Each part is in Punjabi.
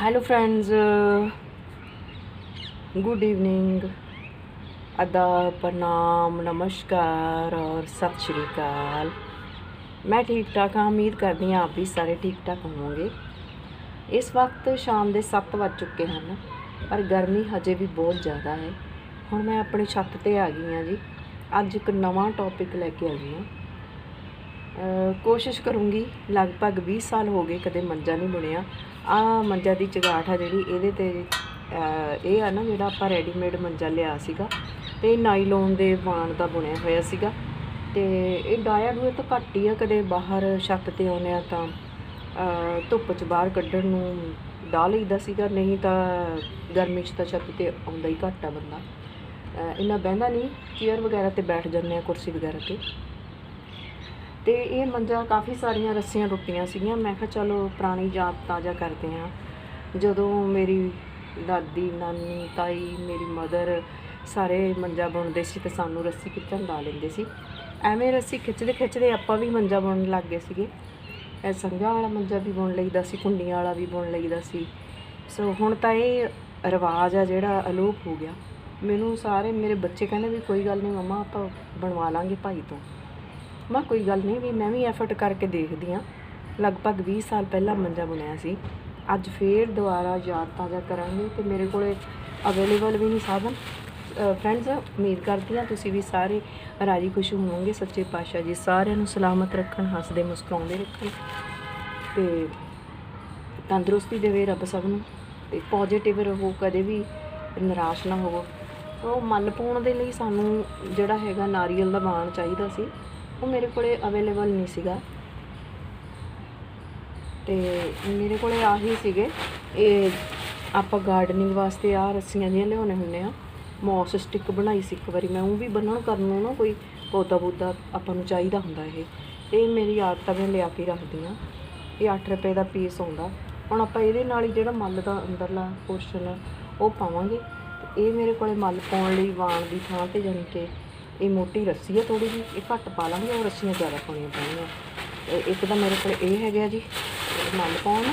ਹੈਲੋ ਫਰੈਂਡਸ ਗੁੱਡ ਈਵਨਿੰਗ ਅਦਾ ਪ੍ਰਣਾਮ ਨਮਸਕਾਰ ਔਰ ਸਤਿ ਸ਼੍ਰੀ ਅਕਾਲ ਮੈਂ ਠੀਕ ਠਾਕ ਹਾਂ ਉਮੀਦ ਕਰਦੀ ਹਾਂ ਆਪ ਵੀ ਸਾਰੇ ਠੀਕ ਠਾਕ ਹੋਵੋਗੇ ਇਸ ਵਕਤ ਸ਼ਾਮ ਦੇ 7 ਵੱਜ ਚੁੱਕੇ ਹਨ ਪਰ ਗਰਮੀ ਹਜੇ ਵੀ ਬਹੁਤ ਜ਼ਿਆਦਾ ਹੈ ਹੁਣ ਮੈਂ ਆਪਣੀ ਛੱਤ ਤੇ ਆ ਗਈ ਹਾਂ ਜੀ ਅੱਜ ਇੱਕ ਨਵਾਂ ਟੌਪਿਕ ਲੈ ਕੇ ਆਈ ਹਾਂ ਕੋਸ਼ਿਸ਼ ਕਰੂੰਗੀ ਲਗਭਗ 20 ਸਾਲ ਹੋ ਗਏ ਕਦੇ ਮੰਜਾ ਨਹੀਂ ਬੁਣਿਆ। ਆ ਮੰਜਾ ਦੀ ਚਗਾਠ ਆ ਜਿਹੜੀ, ਇਹਦੇ ਤੇ ਇਹ ਆ ਨਾ ਜਿਹੜਾ ਆਪਾਂ ਰੈਡੀਮੇਡ ਮੰਜਾ ਲਿਆ ਸੀਗਾ ਤੇ ਇਹ ਨਾਈਲੋਨ ਦੇ ਵਾਣ ਦਾ ਬੁਣਿਆ ਹੋਇਆ ਸੀਗਾ। ਤੇ ਇਹ ਡਾਇਆ ਡੂਏ ਤਾਂ ਘੱਟ ਹੀ ਆ ਕਦੇ ਬਾਹਰ ਛੱਤ ਤੇ ਆਉਂਦੇ ਆ ਤਾਂ ਧੁੱਪ 'ਚ ਬਾਹਰ ਕੱਢਣ ਨੂੰ ਡਾਹ ਲਈਦਾ ਸੀਗਾ, ਨਹੀਂ ਤਾਂ ਗਰਮੀ 'ਚ ਤਾਂ ਛੱਤ ਤੇ ਆਉਂਦਾ ਹੀ ਘੱਟ ਆ ਬੰਦਾ। ਇੰਨਾ ਬਹਿੰਦਾ ਨਹੀਂ ਚੇਅਰ ਵਗੈਰਾ ਤੇ ਬੈਠ ਜਾਂਦੇ ਆ, ਕੁਰਸੀ ਵਗੈਰਾ ਤੇ। ਤੇ ਇਹ ਮੰਜਾ ਕਾਫੀ ਸਾਰੀਆਂ ਰੱਸੀਆਂ ਟੁੱਟੀਆਂ ਸੀਗੀਆਂ। ਮੈਂ ਕਿਹਾ, ਚਲੋ, ਪੁਰਾਣੀ ਯਾਦ ਤਾਜ਼ਾ ਕਰਦੇ ਹਾਂ। ਜਦੋਂ ਮੇਰੀ ਦਾਦੀ, ਨਾਨੀ, ਤਾਈ, ਮੇਰੀ ਮਦਰ ਸਾਰੇ ਮੰਜਾ ਬੁਣਦੇ ਸੀ ਤੇ ਸਾਨੂੰ ਰੱਸੀ ਖਿੱਚਣ ਲਾ ਲੈਂਦੇ ਸੀ। ਐਵੇਂ ਰੱਸੀ ਖਿੱਚਦੇ ਖਿੱਚਦੇ ਆਪਾਂ ਵੀ ਮੰਜਾ ਬੁਣਨ ਲੱਗ ਗਏ ਸੀਗੇ। ਇਹ ਸੰਘਾ ਵਾਲਾ ਮੰਜਾ ਵੀ ਬੁਣ ਲਈਦਾ ਸੀ, ਕੁੰਡੀਆਂ ਵਾਲਾ ਵੀ ਬੁਣ ਲਈਦਾ ਸੀ। ਸੋ ਹੁਣ ਤਾਂ ਇਹ ਰਿਵਾਜ ਆ ਜਿਹੜਾ ਅਲੋਪ ਹੋ ਗਿਆ। ਮੈਨੂੰ ਸਾਰੇ ਮੇਰੇ ਬੱਚੇ ਕਹਿੰਦੇ ਵੀ ਕੋਈ ਗੱਲ ਨਹੀਂ ਮਮਾ ਆਪਾਂ ਬਣਵਾ ਲਾਂਗੇ ਭਾਈ ਤੋਂ। ਮੈਂ, ਕੋਈ ਗੱਲ ਨਹੀਂ ਵੀ ਮੈਂ ਵੀ ਐਫਰਟ ਕਰਕੇ ਦੇਖਦੀ ਆ ਲਗਭਗ 20 ਸਾਲ ਪਹਿਲਾਂ ਮੰਜਾ ਬਣਾਇਆ ਸੀ। ਅੱਜ ਫੇਰ ਦੁਬਾਰਾ ਯਾਦ ਤਾਜ਼ਾ ਕਰਾਂਗੇ ਤੇ ਮੇਰੇ ਕੋਲੇ ਅਵੇਲੇਬਲ ਵੀ ਨਹੀਂ ਸਾਧਨ। ਫਰੈਂਡਸ ਉਮੀਦ ਕਰਦੀ ਹਾਂ ਤੁਸੀਂ ਵੀ ਸਾਰੇ ਰਾਜੀ ਖੁਸ਼ ਹੋਵੋਗੇ। ਸੱਚੇ ਪਾਤਸ਼ਾਹ ਜੀ ਸਾਰਿਆਂ ਨੂੰ ਸਲਾਮਤ ਰੱਖਣ, ਹੱਸਦੇ ਮੁਸਕਰਾਉਂਦੇ ਰੱਖਣ ਤੇ ਤੰਦਰੁਸਤੀ ਦੇਵੇ ਰੱਬ ਸਭ ਨੂੰ ਤੇ ਪੋਜ਼ਿਟਿਵ ਰਹੋ, ਕਦੇ ਵੀ ਨਿਰਾਸ਼ ਨਾ ਹੋਵੋ। ਉਹ ਮੱਲ ਪਾਉਣ ਦੇ ਲਈ ਸਾਨੂੰ ਜਿਹੜਾ ਹੈਗਾ ਨਾਰੀਅਲ ਦਾ ਬਾਣ ਚਾਹੀਦਾ ਸੀ। ਉਹ ਮੇਰੇ ਕੋਲੇ ਅਵੇਲੇਬਲ ਨਹੀਂ ਸੀਗਾ। ਤੇ ਮੇਰੇ ਕੋਲੇ ਆਹੀ ਸੀਗੇ। ਇਹ ਆਪਾਂ ਗਾਰਡਨਿੰਗ ਵਾਸਤੇ ਆ ਰੱਸੀਆਂ ਜਿਹੀਆਂ ਲਿਆਉਣੇ ਹੁੰਦੇ ਆ। ਮੌਸ ਸਟਿਕ ਬਣਾਈ ਸੀ ਇੱਕ ਵਾਰੀ। ਮੈਂ ਉਹ ਵੀ ਬੰਨਣ ਕਰਨ ਨੂੰ ਨਾ ਕੋਈ ਪੌਦਾ ਪੌਦਾ ਆਪਾਂ ਨੂੰ ਚਾਹੀਦਾ ਹੁੰਦਾ ਇਹ। ਇਹ ਮੇਰੀ ਆਦਤ ਆ ਮੈਂ ਲਿਆ ਕੇ ਰੱਖਦੀ ਆ। ਇਹ 8 ਰੁਪਏ ਦਾ ਪੀਸ ਆਉਂਦਾ। ਹੁਣ ਆਪਾਂ ਇਹਦੇ ਨਾਲ ਹੀ ਜਿਹੜਾ ਮੱਲ ਦਾ ਅੰਦਰਲਾ ਪੋਰਸ਼ਨ ਉਹ ਪਾਵਾਂਗੇ। ਤੇ ਇਹ ਮੇਰੇ ਕੋਲੇ ਮੱਲ ਪਾਉਣ ਲਈ ਵਾਣ ਦੀ ਥਾਂ ਤੇ ਜਾਣੀ ਕਿ ਇਹ ਮੋਟੀ ਰੱਸੀ ਹੈ ਥੋੜੀ ਜਿਹੀ, ਇਹ ਘੱਟ ਪਾ ਲਾਂਗੇ, ਉਹ ਰੱਸੀਆਂ ਜ਼ਿਆਦਾ ਪਾਉਣੀਆਂ ਪੈਣਗੀਆਂ ਇੱਕ ਤਾਂ ਮੇਰੇ ਕੋਲ ਇਹ ਹੈਗਾ ਜੀ, ਇਹ ਪਾਉਣ।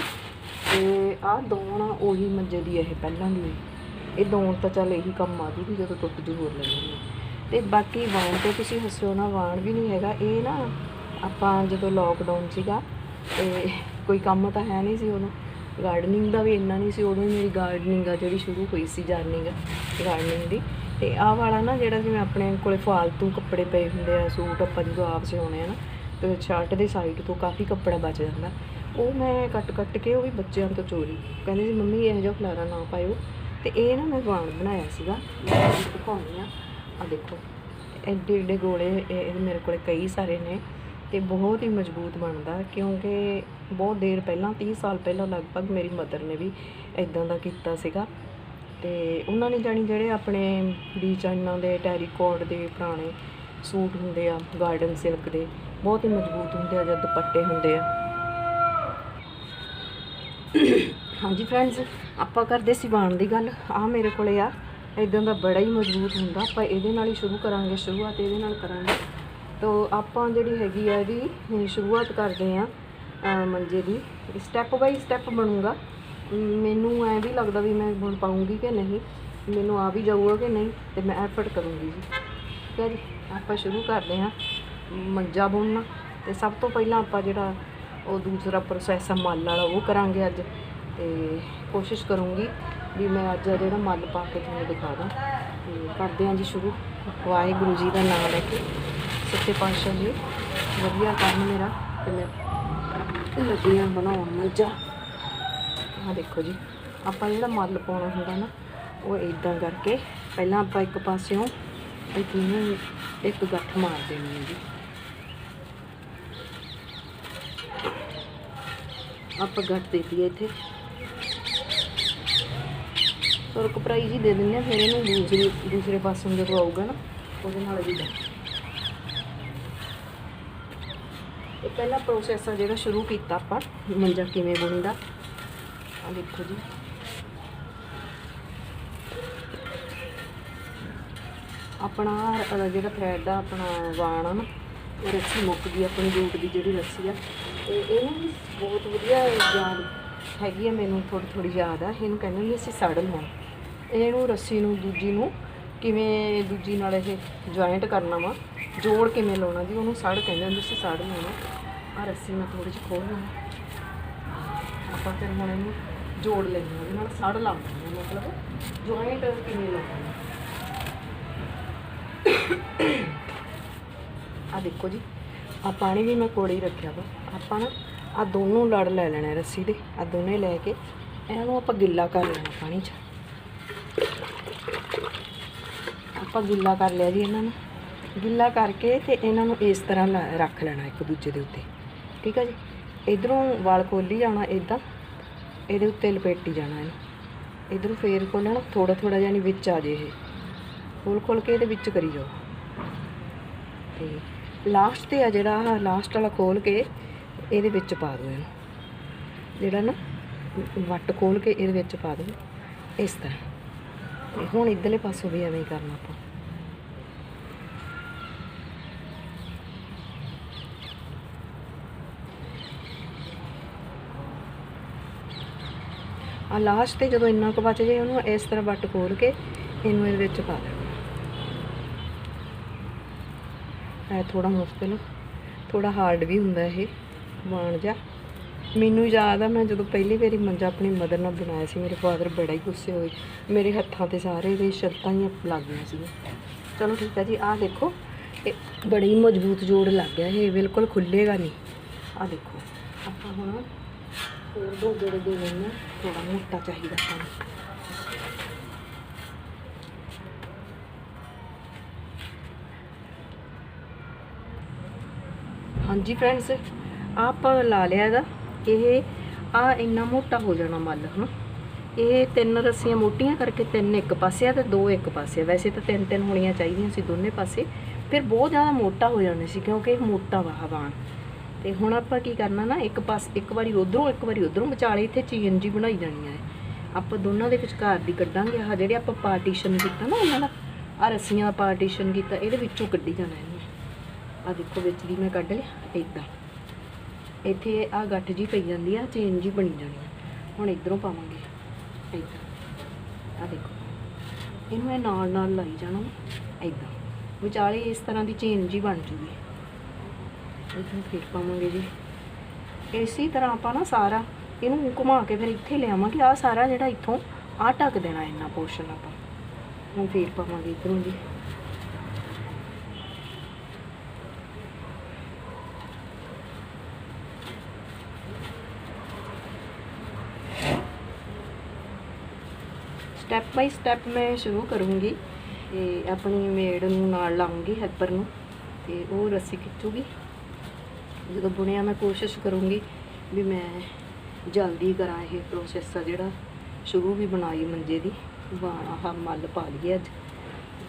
ਤੇ ਆਹ ਦੋਣ ਆ, ਉਹੀ ਮੰਜੇ ਦੀ ਇਹ ਪਹਿਲਾਂ ਦੀ। ਇਹ ਦੋਣ ਤਾਂ ਚੱਲ ਇਹੀ ਕੰਮ ਆ ਜੂਗੀ ਜਦੋਂ ਟੁੱਟ ਜੂ ਹੋਰ ਲੈ ਲਾਂਗੇ ਤੇ ਬਾਕੀ ਵਾਣ ਤੇ ਤੁਸੀਂ ਹੱਸਿਓ ਨਾ, ਵਾਣ ਵੀ ਨਹੀਂ ਹੈਗਾ। ਇਹ ਨਾ ਆਪਾਂ ਜਦੋਂ ਲੋਕਡਾਊਨ ਸੀਗਾ, ਤੇ ਕੋਈ ਕੰਮ ਤਾਂ ਹੈ ਨਹੀਂ ਸੀ ਉਦੋਂ। ਗਾਰਡਨਿੰਗ ਦਾ ਵੀ ਇੰਨਾ ਨਹੀਂ ਸੀ, ਉਦੋਂ ਹੀ ਮੇਰੀ ਗਾਰਡਨਿੰਗ ਆ ਜਿਹੜੀ ਸ਼ੁਰੂ ਹੋਈ ਸੀ ਜਰਨਿੰਗ ਗਾਰਡਨਿੰਗ ਦੀ। ਤੇ ਆਹ ਵਾਲਾ ਨਾ ਜਿਹੜਾ ਜਿਵੇਂ ਆਪਣੇ ਕੋਲੇ ਫਾਲਤੂ ਕੱਪੜੇ ਪਏ ਹੁੰਦੇ ਆ, ਸੂਟ ਆਪਾਂ ਜਦੋਂ ਆਪ ਸਿਉਣੇ ਆ ਨਾ, ਤੇ ਸ਼ਰਟ ਦੇ ਸਾਈਡ ਤੋਂ ਕਾਫੀ ਕੱਪੜਾ ਬਚ ਜਾਂਦਾ। ਉਹ ਮੈਂ ਕੱਟ ਕੱਟ ਕੇ ਉਹ ਵੀ ਬੱਚਿਆਂ ਤੋਂ ਚੋਰੀ। ਕਹਿੰਦੇ ਸੀ, ਮੰਮੀ, ਇਹੋ ਜਿਹਾ ਖਲਾਰਾ ਨਾ ਪਾਇਓ। ਤੇ ਇਹ ਨਾ ਮੈਂ ਵਾਣ ਬਣਾਇਆ ਸੀਗਾ, ਮੈਂ ਤੁਹਾਨੂੰ ਦਿਖਾਉਣੀ ਆ। ਆ ਦੇਖੋ, ਐਡੇ ਐਡੇ ਗੋਲੇ ਇਹ ਇਹ ਮੇਰੇ ਕੋਲੇ ਕਈ ਸਾਰੇ ਨੇ ਤੇ ਬਹੁਤ ਹੀ ਮਜ਼ਬੂਤ ਬਣਦਾ, ਕਿਉਂਕਿ ਬਹੁਤ ਦੇਰ ਪਹਿਲਾਂ 30 ਸਾਲ ਪਹਿਲਾਂ ਲਗਭਗ ਮੇਰੀ ਮਦਰ ਨੇ ਵੀ ਇਦਾਂ ਦਾ ਕੀਤਾ ਸੀਗਾ। ਤੇ ਉਹਨਾਂ ਨੇ ਜਾਣੀ ਜਿਹੜੇ ਆਪਣੇ ਡੀ ਚਾਈਨਾ ਦੇ ਟੈਰੀਕੋਟ ਦੇ ਪੁਰਾਣੇ ਸੂਟ ਹੁੰਦੇ ਆ ਗਾਰਡਨ ਸਿਲਕ ਦੇ, ਬਹੁਤ ਹੀ ਮਜ਼ਬੂਤ ਹੁੰਦੇ ਆ ਜਦ ਦੁਪੱਟੇ ਹੁੰਦੇ ਆ। ਹਾਂਜੀ ਫਰੈਂਡਸ ਆਪਾਂ ਕਰਦੇ ਸੀ ਦੀ ਗੱਲ। ਆ ਮੇਰੇ ਕੋਲੇ ਆ ਇਦਾਂ ਦਾ ਬੜਾ ਹੀ ਮਜ਼ਬੂਤ ਹੁੰਦਾ। ਆਪਾਂ ਇਹਦੇ ਨਾਲ ਹੀ ਸ਼ੁਰੂ ਕਰਾਂਗੇ, ਸ਼ੁਰੂਆਤ ਇਹਦੇ ਨਾਲ ਕਰਾਂਗੇ। ਤਾਂ ਆਪਾਂ ਜਿਹੜੀ ਹੈਗੀ ਆ ਇਹਦੀ ਸ਼ੁਰੂਆਤ ਕਰਦੇ ਆ ਮੰਜੇ ਦੀ। ਸਟੈਪ ਬਾਈ ਸਟੈਪ ਬਣੂਗਾ। ਮੈਨੂੰ ਐ ਵੀ ਲੱਗਦਾ ਵੀ ਮੈਂ ਹੁਣ ਪਾਉਂਗੀ ਕਿ ਨਹੀਂ, ਮੈਨੂੰ ਆ ਵੀ ਜਾਊਗਾ ਕਿ ਨਹੀਂ ਤੇ ਮੈਂ ਐਫਰਟ ਕਰੂੰਗੀ ਜੀ। ਠੀਕ ਹੈ ਜੀ, ਆਪਾਂ ਸ਼ੁਰੂ ਕਰਦੇ ਹਾਂ। ਮੰਜਾ ਬੁਣਨਾ ਤੇ ਸਭ ਤੋਂ ਪਹਿਲਾਂ ਆਪਾਂ ਜਿਹੜਾ ਉਹ ਦੂਸਰਾ ਪ੍ਰੋਸੈਸ ਆ, ਮੱਲ ਵਾਲਾ, ਉਹ ਕਰਾਂਗੇ ਅੱਜ। ਤੇ ਕੋਸ਼ਿਸ਼ ਕਰੂੰਗੀ ਵੀ ਮੈਂ ਅੱਜ ਜਿਹੜਾ ਮੱਲ ਪਾ ਕੇ ਤੁਹਾਨੂੰ ਦਿਖਾ ਦਾਂ। ਤੇ ਕਰਦੇ ਹਾਂ ਜੀ ਸ਼ੁਰੂ। ਵਾਹਿਗੁਰੂ ਜੀ ਦਾ ਨਾਮ ਲੈ ਕੇ। ਸੱਚੇ ਪਾਤਸ਼ਾਹ ਜੀ, ਵਧੀਆ ਕੰਮ ਮੇਰਾ। ਤੇ ਮੈਂ ਲੱਗੀਆਂ ਬਣਾਉਣ ਮੰਜਾ ਆ ਦੇਖੋ ਜੀ, ਆਪਾਂ ਜਿਹੜਾ ਮੱਲ ਪਾਉਣਾ ਹੁੰਦਾ ਨਾ, ਉਹ ਇਦਾਂ ਕਰਕੇ ਪਹਿਲਾਂ ਆਪਾਂ ਇੱਕ ਪਾਸਿਓਂ ਇਹਨੂੰ ਇੱਕ ਗੱਠ ਮਾਰ ਦੇਣੀ ਹੈ ਜੀ। ਆਪਾਂ ਗੱਠ ਦੇ ਦਈਏ ਇੱਥੇ। ਔਰ ਕਪਰਾਈ ਜੀ ਦੇ ਦਿੰਦੇ ਆ, ਫਿਰ ਇਹਨੂੰ ਦੂਸਰੀ, ਦੂਸਰੇ ਪਾਸੇ ਨੂੰ ਜਦੋਂ ਆਊਗਾ ਨਾ, ਉਹਦੇ ਨਾਲ ਵੀ ਦਾ। ਇਹ ਪਹਿਲਾ ਪ੍ਰੋਸੈਸ ਆ ਜਿਹੜਾ ਸ਼ੁਰੂ ਕੀਤਾ ਆਪਾਂ, ਮੰਜਾ ਕਿਵੇਂ ਬਣਦਾ ਆ ਦੇਖੋ ਜੀ ਆਪਣਾ ਜਿਹੜਾ ਥਰੈਡ ਦਾ ਆਪਣਾ ਵਾਣ ਆ ਨਾ, ਉਹ ਰੱਸੀ ਮੁੱਕ ਗਈ ਆਪਣੀ ਜੂਟ ਦੀ ਜਿਹੜੀ ਰੱਸੀ ਆ। ਤੇ ਇਹਨੂੰ ਵੀ ਬਹੁਤ ਵਧੀਆ ਯਾਦ ਹੈਗੀ ਆ ਮੈਨੂੰ ਥੋੜੀ ਥੋੜੀ ਯਾਦ ਆ। ਇਹਨੂੰ ਕਹਿੰਦੇ ਹੁੰਦੇ ਸੀ ਸੜ ਲਾਉਣਾ ਇਹਨੂੰ ਰੱਸੀ ਨੂੰ, ਦੂਜੀ ਨੂੰ ਕਿਵੇਂ ਦੂਜੀ ਨਾਲ ਇਹ ਜੁਆਇੰਟ ਕਰਨਾ ਵਾ, ਜੋੜ ਕਿਵੇਂ ਲਾਉਣਾ ਜੀ, ਉਹਨੂੰ ਸੜ ਕਹਿੰਦੇ ਹੁੰਦੇ ਸੀ ਸਾੜ ਲਾਉਣਾ ਆ ਰੱਸੀ ਮੈਂ ਥੋੜੀ ਜਿਹੀ ਖੋਲ ਲਵਾਂ ਆਪਾਂ ਫਿਰ ਹੁਣ ਇਹਨੂੰ ਜੋੜ ਲੈਂਦੇ ਉਹਦੇ ਨਾਲ ਸੜ ਲਾਉਣਾ ਮਤਲਬ ਜੁਆਇੰਟ ਕਿਵੇਂ ਲਾਉਣਾ ਆ ਦੇਖੋ ਜੀ ਆ ਪਾਣੀ ਵੀ ਮੈਂ ਕੋੜੇ ਹੀ ਰੱਖਿਆ ਵਾ। ਆਪਾਂ ਨਾ ਆ ਦੋਨੋਂ ਲੜ ਲੈ ਲੈਣਾ ਰੱਸੀ ਦੇ ਆ ਦੋਨੇ ਲੈ ਕੇ ਇਹਨਾਂ ਨੂੰ ਆਪਾਂ ਗਿੱਲਾ ਕਰ ਲੈਣਾ ਪਾਣੀ 'ਚ। ਆਪਾਂ ਗਿੱਲਾ ਕਰ ਲਿਆ ਜੀ ਇਹਨਾਂ ਨੂੰ। ਗਿੱਲਾ ਕਰਕੇ ਤੇ ਇਹਨਾਂ ਨੂੰ ਇਸ ਤਰ੍ਹਾਂ ਲਾ- ਰੱਖ ਲੈਣਾ ਇੱਕ ਦੂਜੇ ਦੇ ਉੱਤੇ। ਠੀਕ ਹੈ ਜੀ? ਇਧਰੋਂ ਵਾਲ ਖੋਲੀ ਜਾਣਾ ਇਦਾਂ ਇਹਦੇ ਉੱਤੇ ਲਪੇਟੀ ਜਾਣਾ ਇਹਨੂੰ। ਇਧਰੋਂ ਫੇਰ ਖੋਲਣਾ ਥੋੜਾ ਥੋੜਾ ਜਾਨੀ ਵਿੱਚ ਆ ਜੇ ਇਹ। ਖੋਲ ਖੋਲ ਕੇ ਇਹਦੇ ਵਿੱਚ ਕਰੀ ਜਾਓ। ਤੇ ਲਾਸਟ ਤੇ ਆ ਜਿਹੜਾ ਆਹ ਲਾਸਟ ਵਾਲਾ ਖੋਲ ਕੇ ਇਹਦੇ ਵਿੱਚ ਪਾ ਦਿਓ ਇਹਨੂੰ। ਜਿਹੜਾ ਨਾ ਵੱਟ ਖੋਲ ਕੇ ਇਹਦੇ ਵਿੱਚ ਪਾ ਦਿਓ। ਇਸ ਤਰ੍ਹਾਂ। ਤੇ ਹੁਣ ਇਧਰਲੇ ਪਾਸੋਂ ਵੀ ਐਵੇਂ ਹੀ ਕਰਨਾ ਆਪਾਂ। ਆ ਲਾਸਟ ਤੇ ਜਦੋਂ ਇੰਨਾ ਕੁ ਬਚ ਜਾਏ ਉਹਨੂੰ ਇਸ ਤਰ੍ਹਾਂ ਵੱਟ ਖੋਲ ਕੇ ਇਹਨੂੰ ਇਹਦੇ ਵਿੱਚ ਪਾ ਦੇਣਾ। ਇਹ ਥੋੜਾ ਮੁਸ਼ਕਿਲ ਥੋੜਾ ਹਾਰਡ ਵੀ ਹੁੰਦਾ ਇਹ ਬਣ ਜਾ ਮੈਨੂੰ ਯਾਦ ਆ, ਮੈਂ ਜਦੋਂ ਪਹਿਲੀ ਵਾਰੀ ਮੰਜਾ ਆਪਣੀ ਮਦਰ ਨਾਲ ਬਣਾਇਆ ਸੀ, ਮੇਰੇ ਫਾਦਰ ਬੜਾ ਹੀ ਗੁੱਸੇ ਹੋਏ। ਮੇਰੇ ਹੱਥਾਂ ਤੇ ਸਾਰੇ ਦੇ ਸ਼ਰਤਾਂ ਹੀ ਲੱਗ ਗਈਆਂ ਸੀ ਚਲੋ ਠੀਕ ਹੈ ਜੀ, ਆਹ ਦੇਖੋ, ਇਹ ਬੜੀ ਮਜ਼ਬੂਤ ਜੋੜ ਲੱਗ ਗਿਆ, ਇਹ ਬਿਲਕੁਲ ਖੁੱਲੇਗਾ ਨਹੀਂ। ਆਹ ਦੇਖੋ, ਆਪਾਂ ਹੁਣ ਹੋਰ ਦੋ ਗੇੜੇ ਦੇ ਲੈਣੇ ਥੋੜਾ ਮੋਟਾ ਚਾਹੀਦਾ ਸਾਨੂੰ ਹਾਂਜੀ ਫਰੈਂਡਸ ਆਪਾਂ ਲਾ ਲਿਆ ਇਹਦਾ ਇਹ ਆ ਇੰਨਾ ਮੋਟਾ ਹੋ ਜਾਣਾ ਮੱਲ, ਹਨਾ? ਇਹ ਤਿੰਨ ਰੱਸੀਆਂ ਮੋਟੀਆਂ ਕਰਕੇ ਤਿੰਨ ਇੱਕ ਪਾਸੇ ਆ ਤੇ ਦੋ ਇੱਕ ਪਾਸੇ ਵੈਸੇ ਤਾਂ ਤਿੰਨ ਤਿੰਨ ਹੋਣੀਆਂ ਚਾਹੀਦੀਆਂ ਸੀ ਦੋਨੇ ਪਾਸੇ। ਫਿਰ ਬਹੁਤ ਜ਼ਿਆਦਾ ਮੋਟਾ ਹੋ ਜਾਣਾ ਸੀ ਕਿਉਂਕਿ ਇਹ ਮੋਟਾ ਵਾ ਹਵਾਨ ਤੇ ਹੁਣ ਆਪਾਂ ਕੀ ਕਰਨਾ ਨਾ, ਇੱਕ ਪਾਸ ਇੱਕ ਵਾਰੀ ਉਧਰੋਂ, ਇੱਕ ਵਾਰੀ ਉਧਰੋਂ ਵਿਚਾਲੇ ਇੱਥੇ ਚੇਨ ਜੀ ਬਣਾਈ ਜਾਣੀ ਹੈ। ਆਪਾਂ ਦੋਨਾਂ ਦੇ ਵਿਚਕਾਰ ਦੀ ਕੱਢਾਂਗੇ। ਆਹ ਜਿਹੜੇ ਆਪਾਂ ਪਾਰਟੀਸ਼ਨ ਕੀਤਾ ਨਾ ਉਹਨਾਂ ਦਾ ਆ ਰੱਸੀਆਂ ਦਾ ਪਾਰਟੀਸ਼ਨ ਕੀਤਾ, ਇਹਦੇ ਵਿੱਚੋਂ ਕੱਢੀ ਜਾਣਾ ਇਹਨੂੰ। ਆ ਦੇਖੋ, ਵਿੱਚ ਦੀ ਮੈਂ ਕੱਢ ਲਿਆ ਇਦਾਂ ਇੱਥੇ ਆ ਗੱਠ ਜੀ ਪਈ ਜਾਂਦੀ ਆ ਚੇਨ ਜੀ ਬਣੀ ਜਾਣੀ ਆ। ਹੁਣ ਇਧਰੋਂ ਪਾਵਾਂਗੇ ਇਦਾਂ ਆ ਦੇਖੋ, ਇਹਨੂੰ ਇਹ ਨਾਲ ਨਾਲ ਲਾਈ ਜਾਣਾ ਇਦਾਂ ਵਿਚਾਲੇ ਇਸ ਤਰ੍ਹਾਂ ਦੀ ਚੇਨ ਜੀ ਬਣ ਜੂਗੀ। ਇਹਨੂੰ ਫਿਰ ਪਾਵਾਂਗੇ ਜੀ। ਇਸੇ ਤਰ੍ਹਾਂ ਆਪਾਂ ਨਾ ਸਾਰਾ ਇਹਨੂੰ ਘੁਮਾ ਕੇ ਫਿਰ ਇੱਥੇ ਲਿਆਵਾਂਗੇ ਆ ਸਾਰਾ ਜਿਹੜਾ ਇੱਥੋਂ ਆ ਢੱਕ ਦੇਣਾ ਇੰਨਾ ਪੋਰਸ਼ਨ ਆਪਾਂ। ਹੁਣ ਫਿਰ ਪਾਵਾਂਗੇ ਇਧਰੋਂ ਜੀ। ਸਟੈਪ ਬਾਈ ਸਟੈਪ ਮੈਂ ਸ਼ੁਰੂ ਕਰੂੰਗੀ ਤੇ ਆਪਣੀ ਮੇੜ ਨੂੰ ਨਾਲ ਲਾਉਂਗੀ ਹੈਲਪਰ ਨੂੰ ਤੇ ਉਹ ਰੱਸੀ ਖਿੱਚੂਗੀ। ਜਦੋਂ ਬੁਣਿਆ ਮੈਂ ਕੋਸ਼ਿਸ਼ ਕਰੂੰਗੀ ਵੀ ਮੈਂ ਜਲਦੀ ਕਰਾਂ ਇਹ ਪ੍ਰੋਸੈਸ ਆ ਜਿਹੜਾ। ਸ਼ੁਰੂ ਵੀ ਬਣਾਈ ਮੰਜੇ ਦੀ। ਆਹ ਮੱਲ ਪਾ ਲਈਏ ਅੱਜ।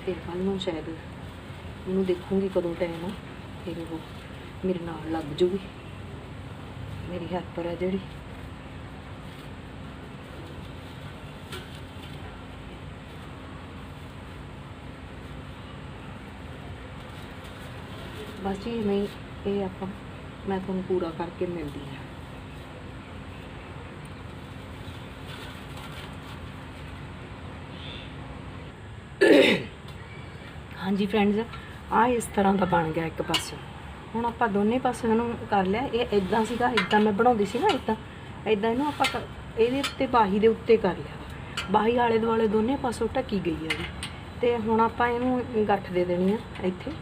ਫਿਰ ਕੱਲ ਨੂੰ ਸ਼ਾਇਦ ਉਹਨੂੰ ਦੇਖੂੰਗੀ ਕਦੋਂ ਟਾਈਮ ਆ। ਫਿਰ ਉਹ ਮੇਰੇ ਨਾਲ ਲੱਗ ਜੂਗੀ। ਮੇਰੀ ਹੈਲਪਰ ਆ ਜਿਹੜੀ। ਬਸ ਜੀ ਨਹੀਂ ਇਹ ਆਪਾਂ ਮੈਂ ਤੁਹਾਨੂੰ ਪੂਰਾ ਕਰਕੇ ਮਿਲਦੀ ਹਾਂ। ਹਾਂਜੀ ਫਰੈਂਡਸ ਆ ਇਸ ਤਰ੍ਹਾਂ ਦਾ ਬਣ ਗਿਆ ਇੱਕ ਪਾਸੇ। ਹੁਣ ਆਪਾਂ ਦੋਨੇ ਪਾਸੇ ਨੂੰ ਕਰ ਲਿਆ। ਇਹ ਇਦਾਂ ਸੀਗਾ ਇਦਾਂ ਮੈਂ ਬਣਾਉਂਦੀ ਸੀ ਨਾ ਇਦਾਂ ਇਦਾਂ ਇਹਨੂੰ ਆਪਾਂ ਇਹਦੇ ਉੱਤੇ ਬਾਹੀ ਦੇ ਉੱਤੇ ਕਰ ਲਿਆ। ਬਾਹੀ ਆਲੇ ਦੁਆਲੇ ਦੋਨੇ ਪਾਸੋਂ ਢੱਕੀ ਗਈ ਹੈ ਜੀ। ਤੇ ਹੁਣ ਆਪਾਂ ਇਹਨੂੰ ਗੱਠ ਦੇ ਦੇਣੀ ਆ ਇੱਥੇ।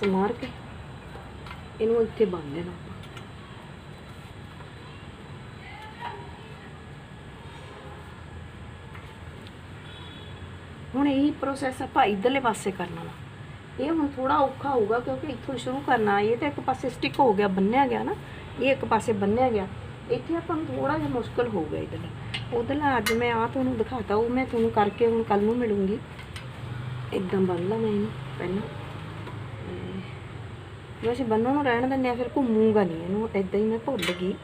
ਸਮਾਰ ਕੇ। ਇਹਨੂੰ ਇੱਥੇ ਬੰਨ ਦੇਣਾ ਹੁਣ ਇਹੀ ਪ੍ਰੋਸੈਸ ਆਪਾਂ ਇਧਰਲੇ ਪਾਸੇ ਕਰਨਾ ਵਾ। ਇਹ ਹੁਣ ਥੋੜਾ ਔਖਾ ਹੋਊਗਾ ਕਿਉਂਕਿ ਇੱਥੋਂ ਸ਼ੁਰੂ ਕਰਨਾ, ਇਹ ਤਾਂ ਇੱਕ ਪਾਸੇ ਸਟਿਕ ਹੋ ਗਿਆ, ਬੰਨਿਆ ਗਿਆ ਨਾ। ਇਹ ਇੱਕ ਪਾਸੇ ਬੰਨਿਆ ਗਿਆ। ਇੱਥੇ ਆਪਾਂ ਨੂੰ ਥੋੜਾ ਜਿਹਾ ਮੁਸ਼ਕਲ ਹੋਊਗਾ ਇਧਰਲਾ। ਉਧਰਲਾ ਅੱਜ ਮੈਂ ਆ ਤੁਹਾਨੂੰ ਦਿਖਾਤਾ, ਉਹ ਮੈਂ ਤੁਹਾਨੂੰ ਕਰਕੇ ਹੁਣ ਕੱਲ ਨੂੰ ਮਿਲੂੰਗੀ। ਇਦਾਂ ਬੰਨ ਲਾ ਮੈਂ ਇਹਨੂੰ, ਪਹਿਲਾਂ। ਤੇ ਅਸੀਂ ਬੰਨਣ ਨੂੰ ਰਹਿਣ ਦਿੰਦੇ ਆ ਫਿਰ ਘੁੰਮੂਗਾ ਨਹੀਂ ਇਹਨੂੰ। ਇਦਾਂ ਹੀ ਮੈਂ ਭੁੱਲ ਗਈ।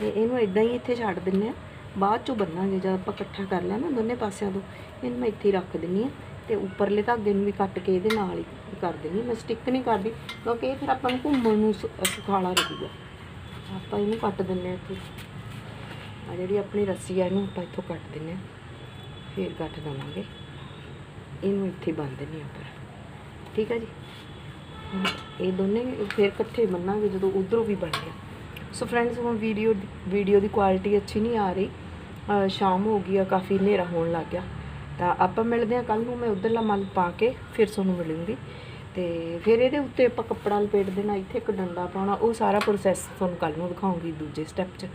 ਤੇ ਇਹਨੂੰ ਇਦਾਂ ਹੀ ਇੱਥੇ ਛੱਡ ਦਿੰਦੇ ਆ ਬਾਅਦ ਚੋਂ ਬੰਨਾਂਗੇ, ਜਦ ਆਪਾਂ ਇਕੱਠਾ ਕਰ ਲਿਆ ਨਾ ਦੋਨੇ ਪਾਸਿਆਂ ਤੋਂ, ਇਹਨੂੰ ਮੈਂ ਇੱਥੇ ਹੀ ਰੱਖ ਦਿੰਨੀ ਆ ਤੇ ਉੱਪਰਲੇ ਧਾਗੇ ਨੂੰ ਵੀ ਕੱਟ ਕੇ ਇਹਦੇ ਨਾਲ ਹੀ ਕਰ ਦਿੰਨੀ ਮੈਂ ਸਟਿਕ ਨਹੀਂ ਕਰਦੀ, ਕਿਉਂਕਿ ਇਹ ਫਿਰ ਆਪਾਂ ਨੂੰ ਘੁੰਮਣ ਨੂੰ ਸੁ- ਸੁਖਾਲਾ ਰਹੂਗਾ। ਆਪਾਂ ਇਹਨੂੰ ਕੱਟ ਦਿੰਨੇ ਆ ਇੱਥੇ। ਆ ਜਿਹੜੀ ਆਪਣੀ ਰੱਸੀ ਆ, ਇਹਨੂੰ ਆਪਾਂ ਇੱਥੋਂ ਕੱਟ ਦਿੰਨੇ ਆ ਫਿਰ ਕੱਟ ਦਵਾਂਗੇ। ਇਹਨੂੰ ਇੱਥੇ ਬੰਨ ਦਿੰਨੇ ਆ ਉੱਪਰ ਠੀਕ ਹੈ ਜੀ? ਇਹ ਦੋਨੇ ਫਿਰ ਇਕੱਠੇ ਬੰਨਾਂਗੇ ਜਦੋਂ ਉਧਰੋਂ ਵੀ ਬਣ ਗਿਆ। ਸੋ ਫਰੈਂਡਸ ਹੁਣ ਵੀਡੀਓ ਵੀਡੀਓ ਦੀ ਕੁਆਲਿਟੀ ਅੱਛੀ ਨਹੀਂ ਆ ਰਹੀ। ਸ਼ਾਮ ਹੋ ਗਈ ਆ, ਕਾਫੀ ਹਨੇਰਾ ਹੋਣ ਲੱਗ ਗਿਆ। ਤਾਂ ਆਪਾਂ ਮਿਲਦੇ ਆ ਕੱਲ ਨੂੰ, ਮੈਂ ਉਧਰਲਾ ਮਲ ਪਾ ਕੇ ਫਿਰ ਤੁਹਾਨੂੰ ਮਿਲੂੰਗੀ। ਤੇ ਫਿਰ ਇਹਦੇ ਉੱਤੇ ਆਪਾਂ ਕੱਪੜਾ ਲਪੇਟ ਦੇਣਾ, ਇੱਥੇ ਇੱਕ ਡੰਡਾ ਪਾਉਣਾ, ਉਹ ਸਾਰਾ ਪ੍ਰੋਸੈਸ ਤੁਹਾਨੂੰ ਕੱਲ ਨੂੰ ਦਿਖਾਉਂਗੀ ਦੂਜੇ ਸਟੈਪ 'ਚ।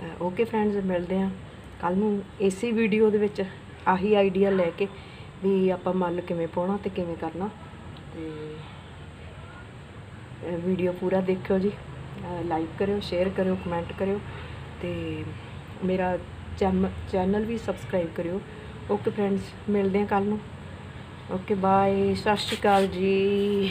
ਤਾਂ ਓਕੇ ਫਰੈਂਡਸ ਮਿਲਦੇ ਆ ਕੱਲ ਨੂੰ ਇਸੇ ਵੀਡੀਓ ਦੇ ਵਿੱਚ, ਆਹੀ ਆਈਡੀਆ ਲੈ ਕੇ ਵੀ ਆਪਾਂ ਮੱਲ ਕਿਵੇਂ ਪਾਉਣਾ ਤੇ ਕਿਵੇਂ ਕਰਨਾ। ਤੇ ਵੀਡੀਓ ਪੂਰਾ ਦੇਖਿਓ ਜੀ। ਲਾਈਕ ਕਰਿਓ ਸ਼ੇਅਰ ਕਰਿਓ ਕਮੈਂਟ ਕਰਿਓ ਤੇ ਮੇਰਾ ਚੈਨਲ ਵੀ ਸਬਸਕ੍ਰਾਈਬ ਕਰਿਓ। ਓਕੇ ਫਰੈਂਡਸ ਮਿਲਦੇ ਹਾਂ ਕੱਲ ਨੂੰ। ਓਕੇ ਬਾਏ ਸਤਿ ਸ਼੍ਰੀ ਅਕਾਲ ਜੀ।